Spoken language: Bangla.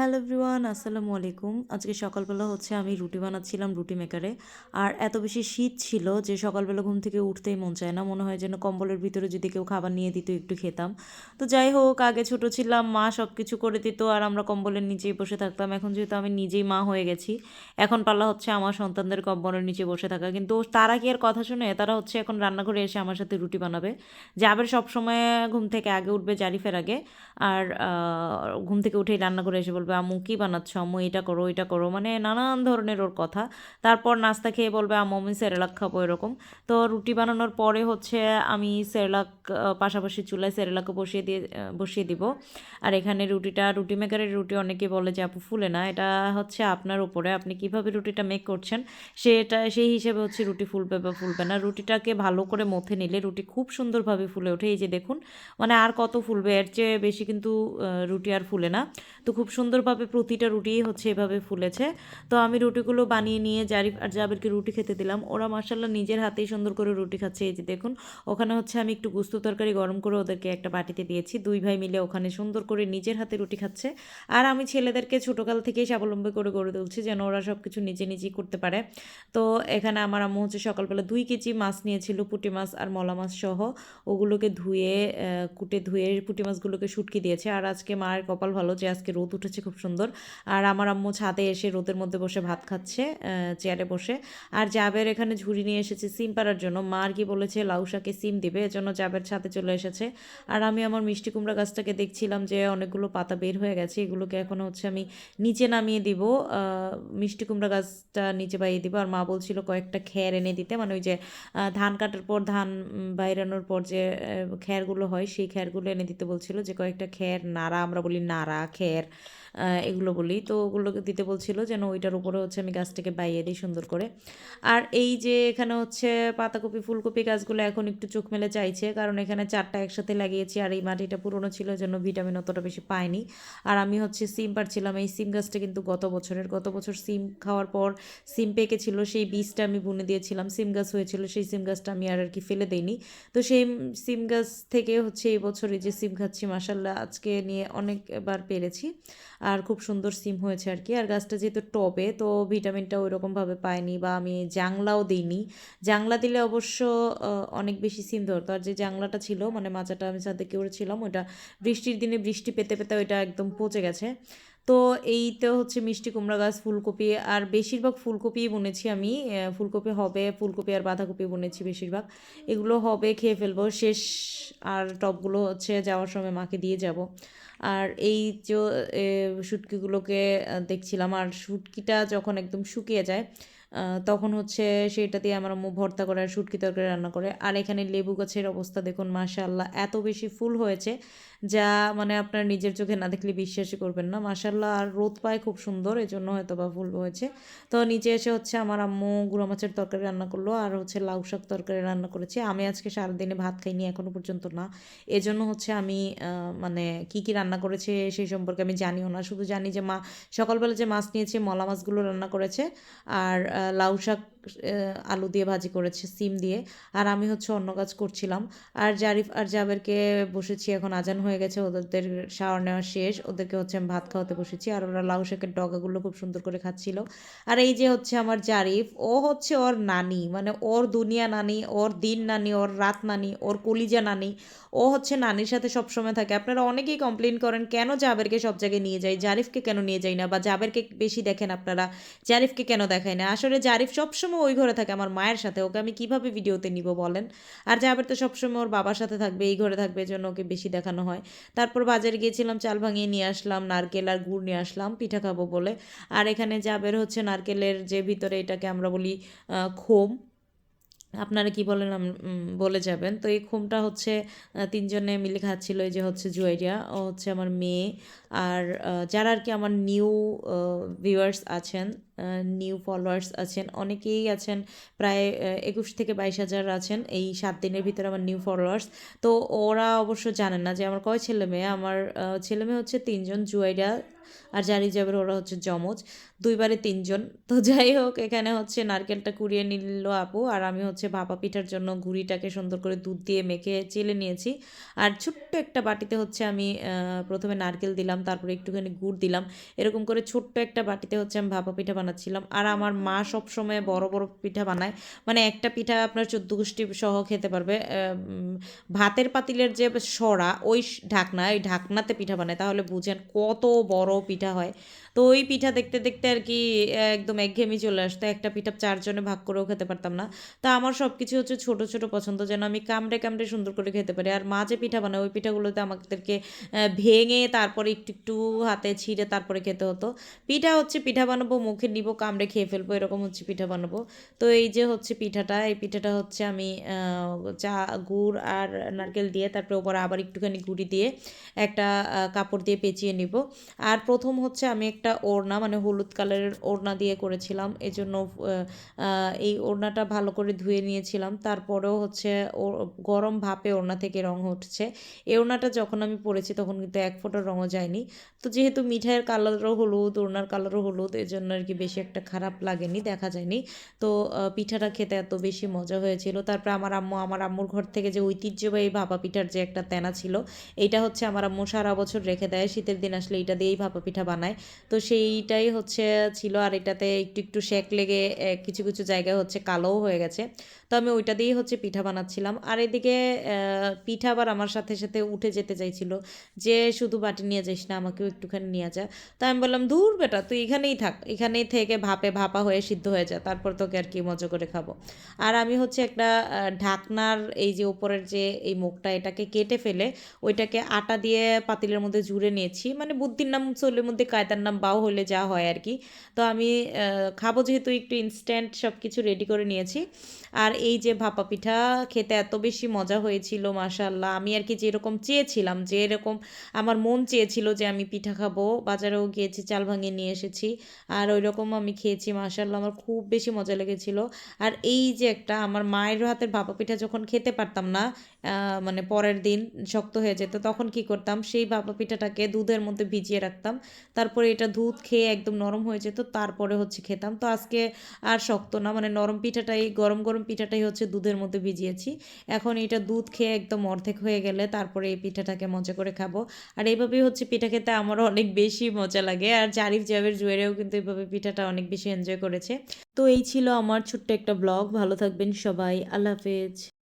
হ্যালো এভরিওয়ান, আসসালামু আলাইকুম। আজকে সকালবেলা হচ্ছে আমি রুটি বানাচ্ছিলাম রুটি মেকারে আর এত বেশি শীত ছিল যে সকালবেলা ঘুম থেকে উঠতেই মন চায় না। মনে হয় যেন কম্বলের ভিতরে যদি কেউ খাবার নিয়ে দিত একটু খেতাম। তো যাই হোক, আগে ছোট ছিলাম, মা সব কিছু করে দিত আর আমরা কম্বলের নিচেই বসে থাকতাম। এখন যেহেতু আমি নিজেই মা হয়ে গেছি, এখন পাল্লা হচ্ছে আমার সন্তানদের কম্বলের নিচে বসে থাকা। কিন্তু তারা কি আর কথা শুনে? তারা হচ্ছে এখন রান্নাঘরে এসে আমার সাথে রুটি বানাবে। যাবের সবসময় ঘুম থেকে আগে উঠবে জারিফের আগে। আর ঘুম থেকে উঠেই রান্না করে এসে বলবে আম্মু, কী বানাচ্ছ? আম্মু, এটা করো এটা করো। মানে নানান ধরনের ওর কথা। তারপর নাস্তা খেয়ে বলবে, আম্মু, আমি সেরেলাক খাব, এরকম। তো রুটি বানানোর পরে হচ্ছে আমি সেরেলাক পাশাপাশি চুলায় সেরেলাকও বসিয়ে দিয়ে বসিয়ে দিব। আর এখানে রুটিটা, রুটি মেকারের রুটি অনেকে বলে যে, আপু, ফুলে না, এটা হচ্ছে আপনার উপরে। আপনি কীভাবে রুটিটা মেক করছেন, সেটা, সেই হিসেবে হচ্ছে রুটি ফুলবে বা ফুলবে না। রুটিটাকে ভালো করে মথে নিলে রুটি খুব সুন্দরভাবে ফুলে ওঠে। এই যে দেখুন মানে আর কত ফুলবে? এর চেয়ে বেশি কিন্তু রুটি আর ফুলে না। তো খুব সুন্দরভাবে প্রতিটা রুটি হচ্ছে এভাবে ফুলেছে। তো আমি রুটিগুলো বানিয়ে নিয়ে জারিফ আর জাবেরকে রুটি খেতে দিলাম। ওরা মার্শাল্লাহ নিজের হাতেই সুন্দর করে রুটি খাচ্ছে। এই যে দেখুন, ওখানে হচ্ছে আমি একটু গুস্ত তরকারি গরম করে ওদেরকে একটা বাটিতে দিয়েছি। দুই ভাই মিলে ওখানে সুন্দর করে নিজের হাতে রুটি খাচ্ছে। আর আমি ছেলেদেরকে ছোটোকাল থেকেই স্বাবলম্বী করে গড়ে তুলছি যেন ওরা সব কিছু নিজে নিজেই করতে পারে। তো এখানে আমার আম্মু হচ্ছে সকালবেলা দুই কেজি মাছ নিয়েছিল, পুঁটি মাছ আর মলা মাছ সহ। ওগুলোকে ধুয়ে কুটে ধুয়ে পুঁটি মাছগুলোকে শুটকি দিয়েছে। আর আজকে মায়ের কপাল ভালো যে আজকে রোদ উঠেছে খুব সুন্দর। আর আমার আম্মু ছাদে এসে রোদের মধ্যে বসে ভাত খাচ্ছে চেয়ারে বসে। আর জাবের এখানে ঝুড়ি নিয়ে এসেছে সিম পাড়ার জন্য। মা আর কি বলেছে, লাউ শাকে সিম দিবে, এজন্য জাবের ছাদে চলে এসেছে। আর আমি আমার মিষ্টি কুমড়া গাছটাকে দেখছিলাম যে অনেকগুলো পাতা বের হয়ে গেছে, এগুলোকে এখন হচ্ছে আমি নিচে নামিয়ে দিব। মিষ্টি কুমড়া গাছটা নিচে বাইয়ে দিব। আর মা বলছিল কয়েকটা খ্যার এনে দিতে মানে ওই যে ধান কাটার পর, ধান বাইরানোর পর যে খ্যারগুলো হয়, সেই খ্যারগুলো এনে দিতে বলছিল যে কয়েকটা খ্যার নাড়া, আমরা বলি নাড়া খ্যার এগুলো বলি। তো ওগুলোকে দিতে বলছিল যেন ওইটার উপরে হচ্ছে আমি গাছটাকে বাইয়ে দিই সুন্দর করে। আর এই যে এখানে হচ্ছে পাতাকপি, ফুলকপি গাছগুলো এখন একটু চোখ মেলে চাইছে, কারণ এখানে চারটা একসাথে লাগিয়েছি আর এই মাটিটা পুরনো ছিল জন্য ভিটামিন অতটা বেশি পায়নি আর আমি হচ্ছে সিম পারছিলাম এই সিম গাছটা কিন্তু গত বছরের। গত বছর সিম খাওয়ার পর সিম পেকেছিল, সেই বীজটা আমি বুনে দিয়েছিলাম। সিম গাছ হয়েছিল, সেই সিম গাছটা আমি আর আর কি ফেলে দেইনি। তো সেই সিম গাছ থেকে হচ্ছে এই বছরে যে সিম খাচ্ছি মাসাল্লাহ আজকে নিয়ে অনেকবার পেরেছি। আর খুব সুন্দর সিম হয়েছে আর কি। আর গাছটা যেহেতু টবে, তো ভিটামিনটা ওই রকমভাবে পায়নি বা আমি জাংলাও দিইনি। জাংলা দিলে অবশ্য অনেক বেশি সিম ধরতো। আর যে জাংলাটা ছিল মানে মাচাটা আমি সাথে কেউ করেছিলাম ওটা বৃষ্টির দিনে বৃষ্টি পেতে পেতে ওইটা একদম পচে গেছে। তো এইটা হচ্ছে মিষ্টি কুমড়া গাছ, ফুলকপি আর বেশিরভাগ ফুলকপি বুনেছি আমি। ফুলকপি হবে, ফুলকপি আর বাঁধাকপি বুনেছি বেশিরভাগ। এগুলো হবে, খেয়ে ফেলব। শেষ আর টপগুলো হচ্ছে যাওয়ার সময় মাকে দিয়ে যাব। আর এই যে সুটকিগুলোকে দেখছিলাম। আর শুটকিটা যখন একদম শুকিয়ে যায় তখন হচ্ছে সেটা দিয়ে আমার আম্মু ভর্তা করে আর শুটকি তরকারি রান্না করে। আর এখানে লেবু গাছের অবস্থা দেখুন মাশাল্লাহ এত বেশি ফুল হয়েছে যা মানে আপনার নিজের চোখে না দেখলে বিশ্বাসই করবেন না। মাশাল্লাহ আর রোদ পায় খুব সুন্দর এই জন্য হয়তো বা ফুল হয়েছে। তো নিচে এসে হচ্ছে আমার আম্মু গুঁড়া মাছের তরকারি রান্না করল আর হচ্ছে লাউ শাক তরকারি রান্না করেছে। আমি আজকে সারাদিনে ভাত খাইনি এখনও পর্যন্ত না। এজন্য হচ্ছে আমি মানে কি কি রান্না করেছে সেই সম্পর্কে আমি জানিও না। শুধু জানি যে মা, সকালবেলা যে মাছ নিয়েছে, মলা মাছগুলো রান্না করেছে। আর লাউ শাক আলু দিয়ে ভাজি করেছে, সিম দিয়ে। আর আমি হচ্ছে অন্য কাজ করছিলাম। আর জারিফ আর জাবেরকে বসেছি, এখন আজান হয়ে গেছে, ওদের শাওয়ার নেওয়া শেষ। ওদেরকে হচ্ছে আমি ভাত খাওয়াতে বসেছি। আর ওরা লাউ শাকের ডগাগুলো খুব সুন্দর করে খাচ্ছিল। আর এই যে হচ্ছে আমার জারিফ, ও হচ্ছে ওর নানি। মানে ওর দুনিয়া নানি, ওর দিন নানি, ওর রাত নানি, ওর কলিজা নানি। ও হচ্ছে নানির সাথে সবসময় থাকে। আপনারা অনেকেই কমপ্লেন করেন, কেন জাবেরকে সব জায়গায় নিয়ে যাই জারিফকে কেন নিয়ে যাই না? বা জাবেরকে বেশি দেখেন আপনারা? জারিফকে কেন দেখায় না? আসলে জারিফ সবসময় ওই ঘরে থাকে আমার মায়ের সাথে, ওকে আমি কীভাবে ভিডিওতে নিব বলেন? আর জাবের তো সবসময় ওর বাবার সাথে থাকবে, এই ঘরে থাকবে জন্য ওকে বেশি দেখানো হয়। তারপর বাজারে গিয়েছিলাম, চাল ভাঙিয়ে নিয়ে আসলাম, নারকেল আর গুড় নিয়ে আসলাম, পিঠা খাব বলে। আর এখানে জাবের হচ্ছে নারকেলের যে ভিতরে এটাকে আমরা বলি খোম। আপনারা কি বলেন বলে যাবেন। তো এই খোমটা হচ্ছে তিনজনে মিলে খাচ্ছিল, এই যে হচ্ছে জুয়েরিয়া ও হচ্ছে আমার মেয়ে। আর যারা আর কি আমার নিউ ভিউয়ার্স আছেন নিউ ফলোয়ার্স আছেন। অনেকেই আছেন, প্রায় একুশ থেকে বাইশ হাজার আছেন এই সাত দিনের ভিতরে আমার নিউ ফলোয়ার্স তো ওরা অবশ্য জানেন না যে আমার কয় ছেলে মেয়ে? আমার ছেলে মেয়ে হচ্ছে তিনজন জুয়েরিয়া আর জারি যাবের ওরা হচ্ছে জমজ দুইবারে তিনজন। তো যাই হোক, এখানে হচ্ছে নারকেলটা কুড়িয়ে নিল আপু আর আমি হচ্ছে ভাপা পিঠার জন্য গুঁড়িটাকে সুন্দর করে দুধ দিয়ে মেখে চেলে নিয়েছি। আর ছোট্ট একটা বাটিতে হচ্ছে আমি প্রথমে নারকেল দিলাম, তারপরে একটুখানি গুড় দিলাম। এরকম করে ছোট্ট একটা বাটিতে হচ্ছে আমি ভাপা পিঠা বানাচ্ছিলাম। আর আমার মা সবসময় বড় বড় পিঠা বানায়। মানে একটা পিঠা আপনার চোদ্দ গোষ্ঠী সহ খেতে পারবে। ভাতের পাতিলের যে সরা, ওই ঢাকনা, ওই ঢাকনাতে পিঠা বানায়। তাহলে বুঝেন কত বড় পিঠা হয়। তো ওই পিঠা দেখতে দেখতে আর কি একদম একঘেয়েমি চলে আসতো। একটা পিঠা চারজনে ভাগ করেও খেতে পারতাম না। তা আমার সব কিছু হচ্ছে ছোট ছোট পছন্দ, যেন আমি কামড়ে কামড়ে সুন্দর করে খেতে পারি। আর মা যে পিঠা বানায়, ওই পিঠাগুলোতে আমাদেরকে ভেঙে তারপরে একটু একটু হাতে ছিঁড়ে তারপরে খেতে হতো। পিঠা হচ্ছে পিঠা বানাবো, মুখে নিব, কামড়ে খেয়ে ফেলব, এরকম হচ্ছে পিঠা বানাবো। তো এই যে হচ্ছে পিঠাটা, এই পিঠাটা হচ্ছে আমি চা, গুড় আর নারকেল দিয়ে, তারপরে ওপরে আবার একটুখানি গুঁড়ি দিয়ে একটা কাপড় দিয়ে পেঁচিয়ে নিব। আর প্রথম হচ্ছে আমি একটা ওড়না মানে হলুদ কালারের ওড়না দিয়ে করেছিলাম। এই জন্য এই ওড়নাটা ভালো করে ধুয়ে নিয়েছিলাম। তারপরেও হচ্ছে ও, গরম ভাপে ওড়না থেকে রং উঠছে এই ওড়নাটা যখন আমি পরেছি তখন কিন্তু এক ফোঁটা রঙও যায়নি। তো যেহেতু মিঠাইয়ের কালারও হলুদ, ওড়নার কালারও হলুদ এর জন্য আর কি বেশি একটা খারাপ লাগেনি, দেখা যায়নি। তো পিঠাটা খেতে এত বেশি মজা হয়েছিল। তারপরে আমার আম্মু, আমার আম্মুর ঘর থেকে যে ঐতিহ্যবাহী ভাপা পিঠার যে একটা তেনা ছিল, এইটা হচ্ছে আমার আম্মু সারা বছর রেখে দেয়। শীতের দিন আসলে এইটা দিয়েই ভাপা পিঠা বানায়। তো সেইটাই হচ্ছে ছিল আর এটাতে একটু একটু শেক লেগে কিছু কিছু জায়গায় হচ্ছে কালোও হয়ে গেছে। তো আমি ওইটা দিয়েই হচ্ছে পিঠা বানাচ্ছিলাম। আর এদিকে পিঠা আবার আমার সাথে সাথে উঠে যেতে চাইছিল যে, শুধু বাটি নিয়ে যাইস না, আমাকেও একটুখানি নিয়ে যা। তো আমি বললাম দূর বেটা, তুই এখানেই থাক। এখানেই থেকে ভাপে, ভাপা হয়ে সিদ্ধ হয়ে যা, তারপর তোকে আর কি মজা করে খাব। আর আমি হচ্ছে একটা ঢাকনার এই যে উপরের যে এই মুখটা, এটাকে কেটে ফেলে ওইটাকে আটা দিয়ে পাতিলের মধ্যে জুড়ে নিয়েছি। মানে বুদ্ধির নাম, চুলের মধ্যে কায়দার নাম বাও হলে যা হয় আর কি। তো আমি খাব যেহেতু একটু ইনস্ট্যান্ট সব কিছু রেডি করে নিয়েছি। আর এই যে ভাপা পিঠা খেতে এত বেশি মজা হয়েছিল মাশাল্লাহ আমি আর কি যেরকম চেয়েছিলাম যে এরকম আমার মন চেয়েছিল যে আমি পিঠা খাব, বাজারেও গিয়েছি, চাল ভাঙিয়ে নিয়ে এসেছি। আর ওই রকম আমি খেয়েছি মাশাল্লাহ আমার খুব বেশি মজা লেগেছিল। আর এই যে একটা আমার মায়ের হাতের ভাপা পিঠা যখন খেতে পারতাম না মানে পরের দিন শক্ত হয়ে যেত, তখন কি করতাম, সেই ভাপা পিঠাটাকে দুধের মধ্যে ভিজিয়ে রাখতাম। তারপরে এটা দুধ খেয়ে একদম নরম হয়ে যেত, তারপরে হচ্ছে খেতাম। তো আজকে আর শক্ত না মানে নরম পিঠাটাই, গরম গরম পিঠাটাই হচ্ছে দুধের মধ্যে ভিজিয়েছি। এখন এটা দুধ খেয়ে একদম অর্ধেক হয়ে গেলে তারপরে এই পিঠাটাকে মজা করে খাব। আর এইভাবেই হচ্ছে পিঠা খেতে আমারও অনেক বেশি মজা লাগে। আর জারিফ জাবের জুয়েরেও কিন্তু এইভাবে পিঠাটা অনেক বেশি এনজয় করেছে। তো এই ছিল আমার ছোট্ট একটা ব্লগ। ভালো থাকবেন সবাই। আল্লাহ হাফেজ।